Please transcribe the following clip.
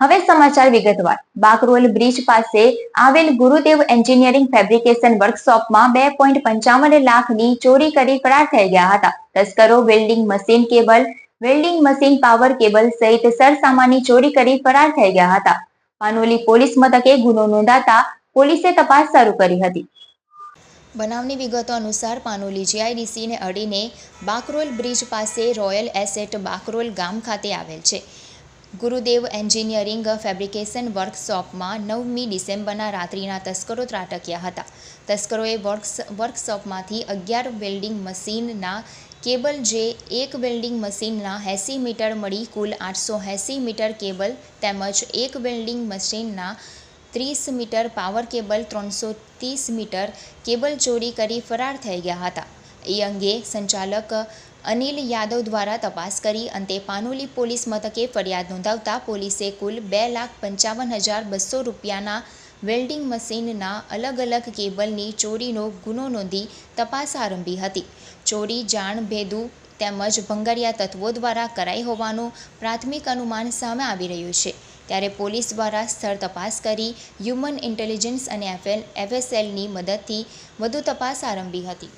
હવે સમાચાર વિગતવાર. બાકરોલ બ્રિજ પાસે આવેલ ગુરુદેવ એન્જિનિયરિંગ ફેબ્રિકેશન વર્કશોપમાં બે પોઈન્ટ પંચાવન લાખની ચોરી કરી ફરાર થઈ ગયા હતા. તસ્કરો, welding machine cable, welding machine power cable સહિત સરસામાનની ચોરી કરી ફરાર થઈ ગયા હતા. પાનોલી પોલીસ મથકે ગુનો નોંધાતા પોલીસે તપાસ શરૂ કરી હતી. બનાવની વિગતો અનુસાર પાનોલી જીઆઈડીસીને અડીને બાકરોલ બ્રિજ પાસે રોયલ એસેટ બાકરોલ ગામ ખાતે આવેલ છે. ગુરુદેવ એન્જિનિયરિંગ ફેબ્રિકેશન વર્કશોપમાં નવમી ડિસેમ્બરના રાત્રિના તસ્કરો ત્રાટક્યા હતા. તસ્કરોએ વર્ક્સ, વર્કશોપમાંથી અગિયાર વેલ્ડિંગ મશીનના કેબલ જે એક વેલ્ડિંગ મશીનના એંસી મીટર મળી કુલ આઠસો એંસી મીટર કેબલ તેમજ એક વેલ્ડિંગ મશીનના ત્રીસ મીટર પાવર કેબલ ત્રણસો ત્રીસ મીટર કેબલ ચોરી કરી ફરાર થઈ ગયા હતા. એ અંગે સંચાલક અનિલ યાદવ દ્વારા તપાસ કરી અંતે પાનોલી પોલીસ મથકે ફરિયાદ નોંધાવતા પોલીસે કુલ બે લાખ પંચાવન હજાર બસો રૂપિયાના વેલ્ડિંગ મશીનના અલગ અલગ કેબલની ચોરીનો ગુનો નોંધી તપાસ આરંભી હતી. ચોરી, જાણ, ભેદુ તેમજ ભંગારિયા તત્વો દ્વારા કરાઈ હોવાનું પ્રાથમિક અનુમાન સામે આવી રહ્યું છે. ત્યારે પોલીસ દ્વારા સ્થળ તપાસ કરી હ્યુમન ઇન્ટેલિજન્સ અને એફએલ એફએસએલની મદદથી વધુ તપાસ આરંભી હતી.